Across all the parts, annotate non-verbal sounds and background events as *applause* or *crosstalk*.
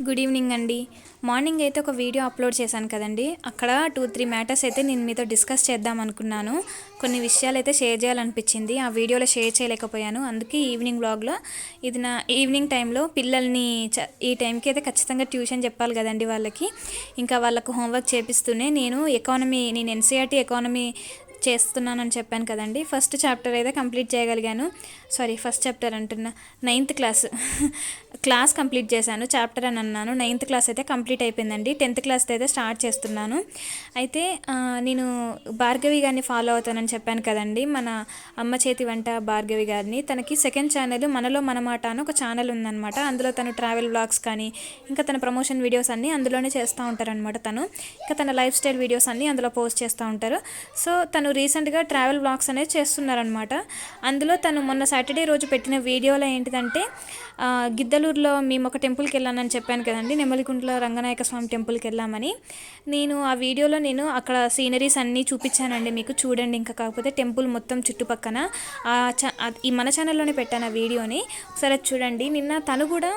Good evening అండి. Morning అయితే ఒక వీడియో అప్లోడ్ చేశాను కదండి. అక్కడ టూ త్రీ మ్యాటర్స్ అయితే నేను మీతో డిస్కస్ చేద్దాం అనుకున్నాను. కొన్ని విషయాలు అయితే షేర్ చేయాలనిపించింది. ఆ వీడియోలో షేర్ చేయలేకపోయాను. అందుకే ఈవినింగ్ బ్లాగ్లో ఇది నా ఈవినింగ్ టైంలో పిల్లల్ని చ ఈ టైంకి అయితే ఖచ్చితంగా ట్యూషన్ చెప్పాలి కదండి వాళ్ళకి. ఇంకా వాళ్ళకు హోంవర్క్ చేపిస్తూనే నేను ఎకానమీ నేను ఎన్సీఆర్టీ ఎకానమీ చేస్తున్నానని చెప్పాను కదండి. ఫస్ట్ చాప్టర్ అయితే కంప్లీట్ చేయగలిగాను. సారీ ఫస్ట్ చాప్టర్ అంటున్నా. Ninth class. క్లాస్ కంప్లీట్ చేశాను చాప్టర్ అని అన్నాను. నైన్త్ క్లాస్ అయితే కంప్లీట్ అయిపోయిందండి. టెన్త్ క్లాస్ అయితే స్టార్ట్ చేస్తున్నాను. అయితే నేను భార్గవి గారిని ఫాలో అవుతానని చెప్పాను కదండి. మన అమ్మ చేతి వంట భార్గవి గారిని. తనకి సెకండ్ ఛానల్ మనలో మన మాట అని ఒక ఛానల్ ఉందన్నమాట. అందులో తను ట్రావెల్ బ్లాగ్స్ కానీ ఇంకా తన ప్రమోషన్ వీడియోస్ అన్నీ అందులోనే చేస్తూ ఉంటారనమాట తను. ఇంకా తన లైఫ్ స్టైల్ వీడియోస్ అన్నీ అందులో పోస్ట్ చేస్తూ ఉంటారు. సో తను రీసెంట్గా ట్రావెల్ బ్లాగ్స్ అనేది చేస్తున్నారనమాట అందులో తను మొన్న సాటర్డే రోజు పెట్టిన వీడియోలో ఏంటిదంటే గిద్దలూరులో మేము ఒక టెంపుల్కి వెళ్ళానని చెప్పాను కదండి నెమలికుంటలో రంగనాయక స్వామి టెంపుల్కి వెళ్ళామని. నేను ఆ వీడియోలో నేను అక్కడ సీనరీస్ అన్నీ చూపించానండి మీకు చూడండి ఇంకా. కాకపోతే టెంపుల్ మొత్తం చుట్టుపక్కన ఈ మన ఛానల్లోనే పెట్టాను ఆ వీడియోని. ఒకసారి చూడండి. నిన్న తను కూడా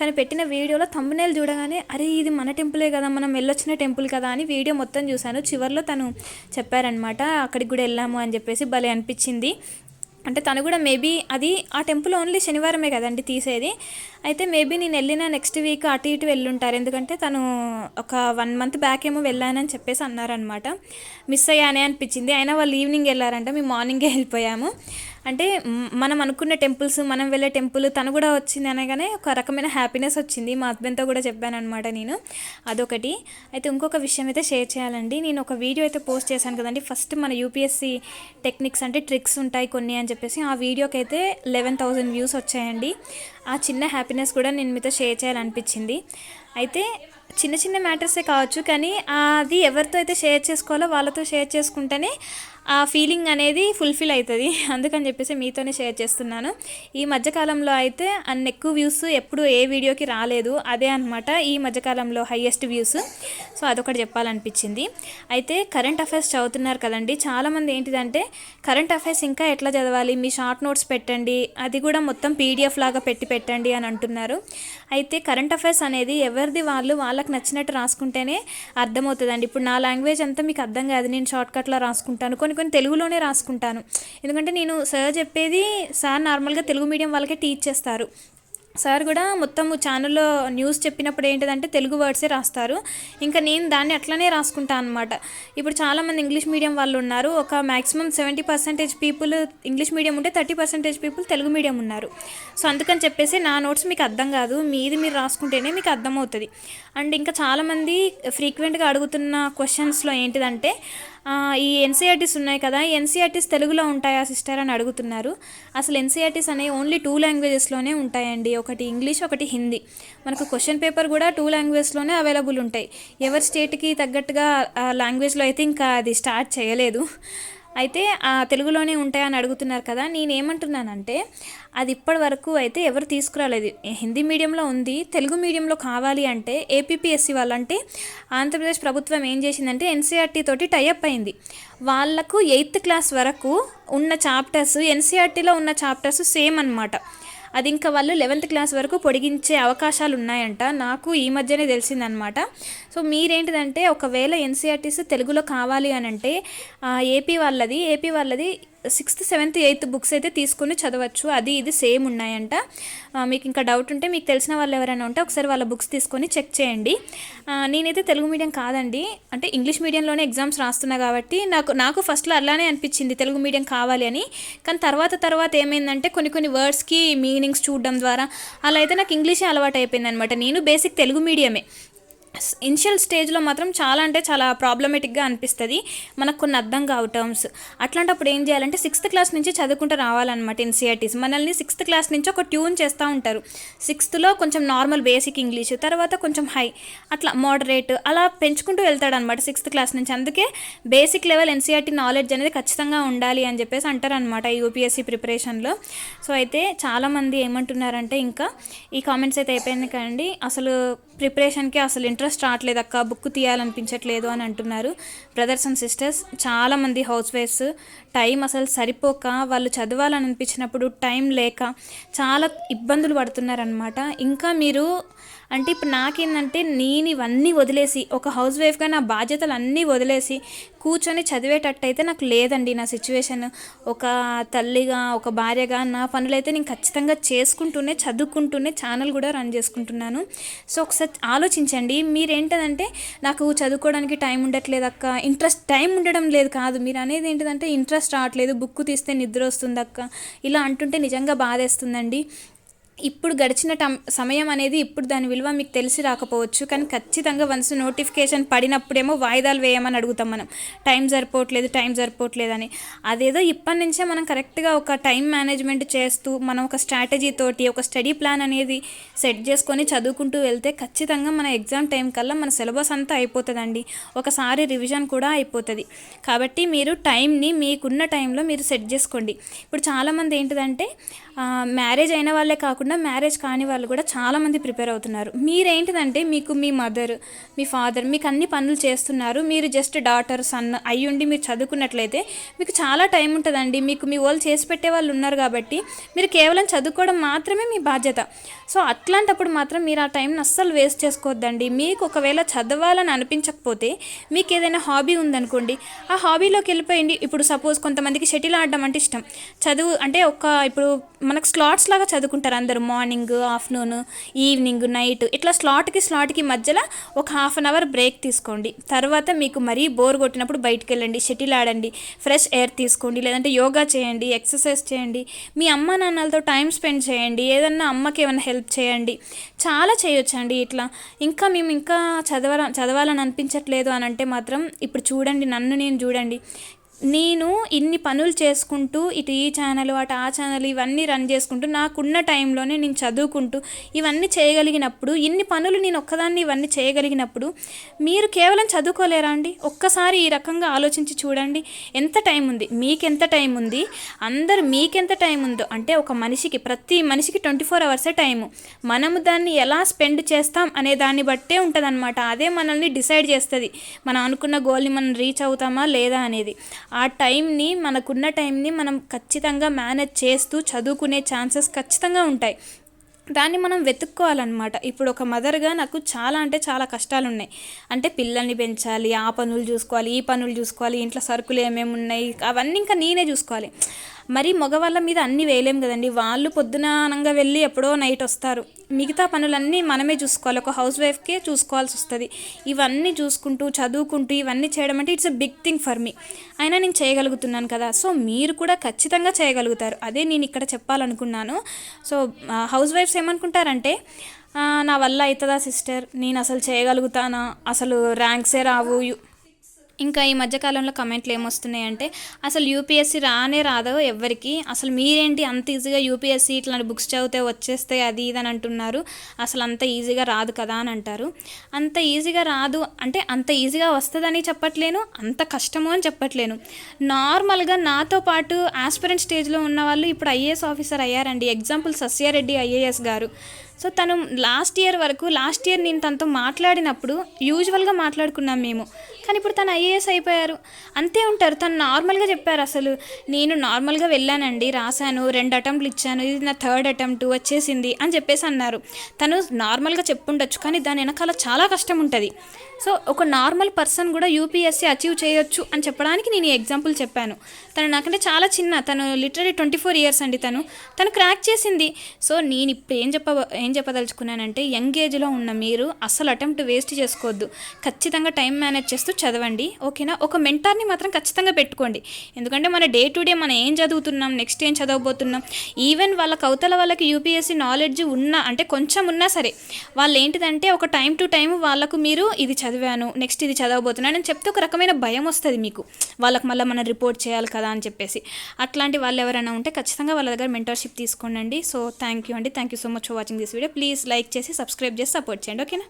తను పెట్టిన వీడియోలో తమ్మునేలు చూడగానే అరే ఇది మన టెంపులే కదా మనం వెళ్ళొచ్చిన టెంపుల్ కదా అని వీడియో మొత్తం చూశాను. చివరిలో తను చెప్పారనమాట అక్కడికి కూడా వెళ్ళాము అని చెప్పేసి భలే అనిపించింది. అంటే తను కూడా మేబీ అది ఆ టెంపుల్ ఓన్లీ శనివారమే కదండి తీసేది. అయితే మేబీ నేను వెళ్ళిన నెక్స్ట్ వీక్ అటు ఇటు వెళ్ళుంటారు. ఎందుకంటే తను ఒక వన్ మంత్ బ్యాక్ ఏమో వెళ్ళానని చెప్పేసి అన్నారనమాట మిస్ అయ్యానే అనిపించింది. అయినా వాళ్ళు ఈవినింగ్ వెళ్ళారంట. మేము మార్నింగే వెళ్ళిపోయాము. అంటే మనం అనుకున్న టెంపుల్స్ మనం వెళ్ళే టెంపుల్ తను కూడా వచ్చింది అనగానే ఒక రకమైన హ్యాపీనెస్ వచ్చింది. మా హస్బెండ్తో కూడా చెప్పాను అనమాట నేను. అదొకటి. అయితే ఇంకొక విషయం అయితే షేర్ చేయాలండి. నేను ఒక వీడియో అయితే పోస్ట్ చేశాను కదండి. ఫస్ట్ మన యూపీఎస్సి టెక్నిక్స్ అంటే ట్రిక్స్ ఉంటాయి కొన్ని అని చెప్పేసి ఆ వీడియోకి అయితే లెవెన్ థౌజండ్ వ్యూస్ వచ్చాయండి. ఆ చిన్న హ్యాపీనెస్ కూడా నేను మీతో షేర్ చేయాలనిపించింది. అయితే చిన్న చిన్న మ్యాటర్సే కావచ్చు కానీ అది ఎవరితో అయితే షేర్ చేసుకోవాలో వాళ్ళతో షేర్ చేసుకుంటేనే ఆ ఫీలింగ్ అనేది ఫుల్ఫిల్ అవుతుంది. *laughs* అందుకని చెప్పేసి మీతోనే షేర్ చేస్తున్నాను. ఈ మధ్యకాలంలో అయితే అన్ని ఎక్కువ వ్యూస్ ఎప్పుడు ఏ వీడియోకి రాలేదు. అదే అనమాట ఈ మధ్యకాలంలో హయ్యెస్ట్ వ్యూస్ సో అదొకటి చెప్పాలనిపించింది. అయితే కరెంట్ అఫైర్స్ చదువుతున్నారు కదండి. చాలామంది ఏంటిదంటే కరెంట్ అఫైర్స్ ఇంకా ఎట్లా చదవాలి? మీ షార్ట్ నోట్స్ పెట్టండి. అది కూడా మొత్తం పీడిఎఫ్ లాగా పెట్టి పెట్టండి అని అంటున్నారు. అయితే కరెంట్ అఫైర్స్ అనేది ఎవరిది వాళ్ళు వాళ్ళకి నచ్చినట్టు రాసుకుంటేనే అర్థమవుతుందండి. ఇప్పుడు నా లాంగ్వేజ్ అంతా మీకు అర్థం కాదు. నేను షార్ట్కట్లో రాసుకుంటాను. కొన్ని కొన్ని తెలుగులోనే రాసుకుంటాను. ఎందుకంటే నేను సార్ చెప్పేది సార్ నార్మల్గా తెలుగు మీడియం వాళ్ళకే టీచ్ చేస్తారు. సార్ కూడా మొత్తం ఛానల్లో న్యూస్ చెప్పినప్పుడు ఏంటిదంటే తెలుగు వర్డ్సే రాస్తారు. ఇంకా నేను దాన్ని అట్లనే రాసుకుంటాను అనమాట ఇప్పుడు చాలామంది ఇంగ్లీష్ మీడియం వాళ్ళు ఉన్నారు. ఒక maximum seventy percentage people English medium ఉంటే thirty percentage people Telugu medium ఉన్నారు. సో అందుకని చెప్పేసి నా నోట్స్ మీకు అర్థం కాదు. మీది మీరు రాసుకుంటేనే మీకు అర్థమవుతుంది. అండ్ ఇంకా చాలామంది ఫ్రీక్వెంట్గా అడుగుతున్న క్వశ్చన్స్లో ఏంటిదంటే ఈ ఎన్సీఆర్టీస్ ఉన్నాయి కదా ఎన్సీఆర్టీస్ తెలుగులో ఉంటాయా సిస్టర్ అని అడుగుతున్నారు. అసలు ఎన్సీఆర్టీస్ అనేవి ఓన్లీ టూ లాంగ్వేజెస్లోనే ఉంటాయండి. ఒకటి ఇంగ్లీష్ ఒకటి హిందీ మనకు క్వశ్చన్ పేపర్ కూడా టూ లాంగ్వేజ్లోనే అవైలబుల్ ఉంటాయి. ఎవరి స్టేట్కి తగ్గట్టుగా లాంగ్వేజ్లో అయితే ఇంకా అది స్టార్ట్ చేయలేదు. అయితే ఆ తెలుగులోనే ఉంటాయని అడుగుతున్నారు కదా నేనేమంటున్నానంటే అది ఇప్పటి వరకు అయితే ఎవరు తీసుకురాలేదు. హిందీ మీడియంలో ఉంది తెలుగు మీడియంలో కావాలి అంటే ఏపీపీఎస్సీ వాళ్ళంటే ఆంధ్రప్రదేశ్ ప్రభుత్వం ఏం చేసిందంటే ఎన్సీఆర్టీ తోటి టైఅప్ అయింది. వాళ్ళకు ఎయిత్ క్లాస్ వరకు ఉన్న చాప్టర్స్ ఎన్సీఆర్టీలో ఉన్న చాప్టర్స్ సేమ్ అనమాట అది ఇంకా వాళ్ళు లెవెంత్ క్లాస్ వరకు పొడిగించే అవకాశాలు ఉన్నాయంట. నాకు ఈ మధ్యనే తెలిసిందనమాట సో మీరేంటిదంటే ఒకవేళ ఎన్సీఆర్టీస్ తెలుగులో కావాలి అని అంటే ఏపీ వాళ్ళది ఏపీ వాళ్ళది సిక్స్త్ సెవెంత్ ఎయిత్ బుక్స్ అయితే తీసుకుని చదవచ్చు. అది ఇది సేమ్ ఉన్నాయంట. మీకు ఇంకా డౌట్ ఉంటే మీకు తెలిసిన వాళ్ళు ఎవరైనా ఉంటే ఒకసారి వాళ్ళ బుక్స్ తీసుకొని చెక్ చేయండి. నేనైతే తెలుగు మీడియం కాదండి. అంటే ఇంగ్లీష్ మీడియంలోనే ఎగ్జామ్స్ రాస్తున్నా కాబట్టి నాకు నాకు ఫస్ట్లో అలానే అనిపించింది తెలుగు మీడియం కావాలి అని. కానీ తర్వాత తర్వాత ఏమైందంటే కొన్ని కొన్ని వర్డ్స్కి మీనింగ్స్ చూడడం ద్వారా అలా అయితే నాకు ఇంగ్లీషే అలవాటు అయిపోయింది అనమాట నేను బేసిక్ తెలుగు మీడియమే. ఇనిషియల్ స్టేజ్లో మాత్రం చాలా అంటే చాలా ప్రాబ్లమేటిక్గా అనిపిస్తుంది. మనకు కొన్ని అర్థం కావు టర్మ్స్. అట్లాంటప్పుడు ఏం చేయాలంటే సిక్స్త్ క్లాస్ నుంచి చదువుకుంటూ రావాలన్నమాట ఎన్సీఆర్టీస్ మనల్ని సిక్స్త్ క్లాస్ నుంచి ఒక ట్యూన్ చేస్తూ ఉంటారు. సిక్స్త్లో కొంచెం నార్మల్ బేసిక్ ఇంగ్లీష్ తర్వాత కొంచెం హై అట్లా మోడరేట్ అలా పెంచుకుంటూ వెళ్తాడనమాట సిక్స్త్ క్లాస్ నుంచి. అందుకే బేసిక్ లెవెల్ ఎన్సీఆర్టీ నాలెడ్జ్ అనేది ఖచ్చితంగా ఉండాలి అని చెప్పేసి అంటారనమాట యూపీఎస్సీ ప్రిపరేషన్లో. సో అయితే చాలామంది ఏమంటున్నారంటే ఇంకా ఈ కామెంట్స్ అయితే అయిపోయింది కదండి. అసలు ప్రిపరేషన్కి అసలు ఇంట్రెస్ట్ రావట్లేదు అక్క. బుక్ తీయాలనిపించట్లేదు అని అంటున్నారు బ్రదర్స్ అండ్ సిస్టర్స్. చాలామంది హౌస్ వైఫ్స్ టైం అసలు సరిపోక వాళ్ళు చదవాలని అనిపించినప్పుడు టైం లేక చాలా ఇబ్బందులు పడుతున్నారనమాట ఇంకా మీరు అంటే ఇప్పుడు నాకేంటంటే నేను ఇవన్నీ వదిలేసి ఒక హౌస్ వైఫ్గా నా బాధ్యతలు అన్నీ వదిలేసి కూర్చొని చదివేటట్టు అయితే నాకు లేదండి నా సిచ్యువేషన్ ఒక తల్లిగా ఒక భార్యగా నా పనులైతే నేను ఖచ్చితంగా చేసుకుంటూనే చదువుకుంటూనే ఛానల్ కూడా రన్ చేసుకుంటున్నాను. సో ఒకసారి ఆలోచించండి మీరేంటంటే నాకు చదువుకోవడానికి టైం ఉండట్లేదు అక్క ఇంట్రెస్ట్ టైం ఉండడం లేదు కాదు మీరు అనేది ఏంటిదంటే ఇంట్రెస్ట్ రావట్లేదు బుక్ తీస్తే నిద్ర వస్తుంది అక్క ఇలా అంటుంటే నిజంగా బాధేస్తుందండి. ఇప్పుడు గడిచిన టం సమయం అనేది ఇప్పుడు దాని విలువ మీకు తెలిసి రాకపోవచ్చు కానీ ఖచ్చితంగా వన్స్ నోటిఫికేషన్ పడినప్పుడేమో వాయిదాలు వేయమని అడుగుతాం మనం. టైం సరిపోవట్లేదు టైం సరిపోవట్లేదు అని. అదేదో ఇప్పటి నుంచే మనం కరెక్ట్గా ఒక టైం మేనేజ్మెంట్ చేస్తూ మనం ఒక స్ట్రాటజీ తోటి ఒక స్టడీ ప్లాన్ అనేది సెట్ చేసుకొని చదువుకుంటూ వెళ్తే ఖచ్చితంగా మన ఎగ్జామ్ టైం కల్లా మన సిలబస్ అంతా అయిపోతుందండి. ఒకసారి రివిజన్ కూడా అయిపోతుంది. కాబట్టి మీరు టైంని మీకున్న టైంలో మీరు సెట్ చేసుకోండి. ఇప్పుడు చాలామంది ఏంటిదంటే మ్యారేజ్ అయిన వాళ్ళే కాకుండా మ్యారేజ్ కాని వాళ్ళు కూడా చాలామంది ప్రిపేర్ అవుతున్నారు. మీరేంటిదంటే మీకు మీ మదర్ మీ ఫాదర్ మీకు అన్ని పనులు చేస్తున్నారు. మీరు జస్ట్ డాటర్ సన్ అయ్యుండి మీరు చదువుకున్నట్లయితే మీకు చాలా టైం ఉంటుందండి. మీకు మీ వాళ్ళు చేసి పెట్టే వాళ్ళు ఉన్నారు కాబట్టి మీరు కేవలం చదువుకోవడం మాత్రమే మీ బాధ్యత. సో అట్లాంటప్పుడు మాత్రం మీరు ఆ టైంని అస్సలు వేస్ట్ చేసుకోవద్దండి. మీకు ఒకవేళ చదవాలని అనిపించకపోతే మీకు ఏదైనా హాబీ ఉందనుకోండి ఆ హాబీలోకి వెళ్ళిపోయింది. ఇప్పుడు సపోజ్ కొంతమందికి షటిల్ ఆడడం అంటే ఇష్టం. చదువు అంటే ఒక ఇప్పుడు మనకు స్లాట్స్ లాగా చదువుకుంటారు అందరూ. మార్నింగ్ ఆఫ్టర్నూన్ ఈవినింగ్ నైట్ ఇట్లా స్లాట్కి స్లాట్కి మధ్యలో ఒక హాఫ్ అన్ అవర్ బ్రేక్ తీసుకోండి. తర్వాత మీకు మరీ బోర్ కొట్టినప్పుడు బయటికి వెళ్ళండి షటిల్ ఆడండి ఫ్రెష్ ఎయిర్ తీసుకోండి లేదంటే యోగా చేయండి ఎక్సర్సైజ్ చేయండి మీ అమ్మ నాన్నలతో టైం స్పెండ్ చేయండి ఏదన్నా అమ్మకి ఏమైనా హెల్ప్ చేయండి. చాలా చేయొచ్చండి ఇట్లా. ఇంకా మేము ఇంకా చదవాల చదవాలని అనిపించట్లేదు అని అంటే మాత్రం ఇప్పుడు చూడండి నన్ను నేను చూడండి. నేను ఇన్ని పనులు చేసుకుంటూ ఇటు ఈ ఛానల్ అటు ఆ ఛానల్ ఇవన్నీ రన్ చేసుకుంటూ నాకున్న టైంలోనే నేను చదువుకుంటూ ఇవన్నీ చేయగలిగినప్పుడు ఇన్ని పనులు నేను ఒక్కదాన్ని ఇవన్నీ చేయగలిగినప్పుడు మీరు కేవలం చదువుకోలేరా అండి? ఒక్కసారి ఈ రకంగా ఆలోచించి చూడండి. ఎంత టైం ఉంది? మీకు ఎంత టైం ఉంది? అందరు మీకెంత టైం ఉందో అంటే ఒక మనిషికి ప్రతి మనిషికి ట్వంటీ ఫోర్ అవర్సే టైము. మనము దాన్ని ఎలా స్పెండ్ చేస్తాం అనే దాన్ని బట్టే ఉంటుందన్నమాట. అదే మనల్ని డిసైడ్ చేస్తుంది. మనం అనుకున్న గోల్ని మనం రీచ్ అవుతామా లేదా అనేది. ఆ టైంని మనకున్న టైంని మనం ఖచ్చితంగా మేనేజ్ చేస్తూ చదువుకునే ఛాన్సెస్ ఖచ్చితంగా ఉంటాయి. దాన్ని మనం వెతుక్కోవాలన్నమాట. ఇప్పుడు ఒక మదర్గా నాకు చాలా అంటే చాలా కష్టాలు ఉన్నాయి అంటే పిల్లల్ని పెంచాలి ఆ పనులు చూసుకోవాలి ఈ పనులు చూసుకోవాలి ఇంట్లో సరుకులు ఏమేమి ఉన్నాయి అవన్నీ ఇంకా నేనే చూసుకోవాలి. మరి మగవాళ్ళ మీద అన్నీ వేయలేం కదండి. వాళ్ళు పొద్దున అనంగా వెళ్ళి ఎప్పుడో నైట్ వస్తారు. మిగతా పనులన్నీ మనమే చూసుకోవాలి. ఒక హౌస్ వైఫ్కే చూసుకోవాల్సి వస్తుంది. ఇవన్నీ చూసుకుంటూ చదువుకుంటూ ఇవన్నీ చేయడం అంటే it's a big thing for me. అయినా నేను చేయగలుగుతున్నాను కదా. సో మీరు కూడా ఖచ్చితంగా చేయగలుగుతారు. అదే నేను ఇక్కడ చెప్పాలనుకున్నాను. సో హౌస్ వైఫ్స్ ఏమనుకుంటారంటే నా వల్ల అవుతుందా సిస్టర్? నేను అసలు చేయగలుగుతానా? అసలు ర్యాంక్సే రావు. ఇంకా ఈ మధ్యకాలంలో కమెంట్లు ఏమొస్తున్నాయంటే అసలు యూపీఎస్సీ రానే రాదో ఎవరికి అసలు మీరేంటి అంత ఈజీగా యూపీఎస్సీ ఇట్లాంటి బుక్స్ చదివితే వచ్చేస్తే అది ఇది అని అంటున్నారు అసలు అంత ఈజీగా రాదు కదా అని అంటారు. అంత ఈజీగా రాదు అంటే అంత ఈజీగా వస్తుందని చెప్పట్లేను అంత కష్టము అని చెప్పట్లేను. నార్మల్గా నాతో పాటు ఆస్పిరెంట్ స్టేజ్లో ఉన్న వాళ్ళు ఇప్పుడు ఐఏఎస్ ఆఫీసర్ అయ్యారండి. ఎగ్జాంపుల్ సస్యారెడ్డి ఐఏఎస్ గారు. సో తను లాస్ట్ ఇయర్ వరకు లాస్ట్ ఇయర్ నేను తనతో మాట్లాడినప్పుడు యూజువల్గా మాట్లాడుకున్నాం మేము. కానీ ఇప్పుడు తను ఐఏఎస్ అయిపోయారు. అంతే ఉంటారు. తను నార్మల్గా చెప్పారు అసలు నేను నార్మల్గా వెళ్ళానండి రాశాను రెండు అటెంప్ట్లు ఇచ్చాను ఇది నా థర్డ్ అటెంప్ట్ వచ్చేసింది అని చెప్పేసి అన్నారు. తను నార్మల్గా చెప్పుండొచ్చు కానీ దాని వెనకాల చాలా కష్టం ఉంటుంది. సో ఒక నార్మల్ పర్సన్ కూడా యూపీఎస్సీ అచీవ్ చేయొచ్చు అని చెప్పడానికి నేను ఈ ఎగ్జాంపుల్ చెప్పాను. తను నాకంటే చాలా చిన్న తను లిటరీ ట్వంటీ ఫోర్ ఇయర్స్ అండి తను. తను క్రాక్ చేసింది. సో నేను ఇప్పుడు ఏం చెప్ప ఏం చెప్పదలుచుకున్నానంటే యంగ్ ఏజ్లో ఉన్న మీరు అసలు అటెంప్ట్ వేస్ట్ చేసుకోవద్దు. ఖచ్చితంగా టైం మేనేజ్ చేస్తూ చదవండి ఓకేనా? ఒక మెంటార్ని మాత్రం ఖచ్చితంగా పెట్టుకోండి. ఎందుకంటే మన డే టు డే మనం ఏం చదువుతున్నాం నెక్స్ట్ ఏం చదవబోతున్నాం ఈవెన్ వాళ్ళకి అవతల వాళ్ళకి యూపీఎస్సీ నాలెడ్జ్ ఉన్నా అంటే కొంచెం ఉన్నా సరే వాళ్ళు ఏంటిదంటే ఒక టైం టు టైం వాళ్ళకు మీరు ఇది చదివాను నెక్స్ట్ ఇది చదవబోతున్నాను అని చెప్తే ఒక రకమైన భయం వస్తుంది మీకు. వాళ్ళకి మళ్ళీ మనం రిపోర్ట్ చేయాలి కదా అని చెప్పేసి. అట్లాంటి వాళ్ళు ఎవరైనా ఉంటే ఖచ్చితంగా వాళ్ళ దగ్గర మెంటర్షిప్ తీసుకోండి సో థ్యాంక్ యూ అండి. Thank you so much for watching this video please like చేసి సబ్స్క్రైబ్ చేసి సపోర్ట్ చేయండి ఓకేనా?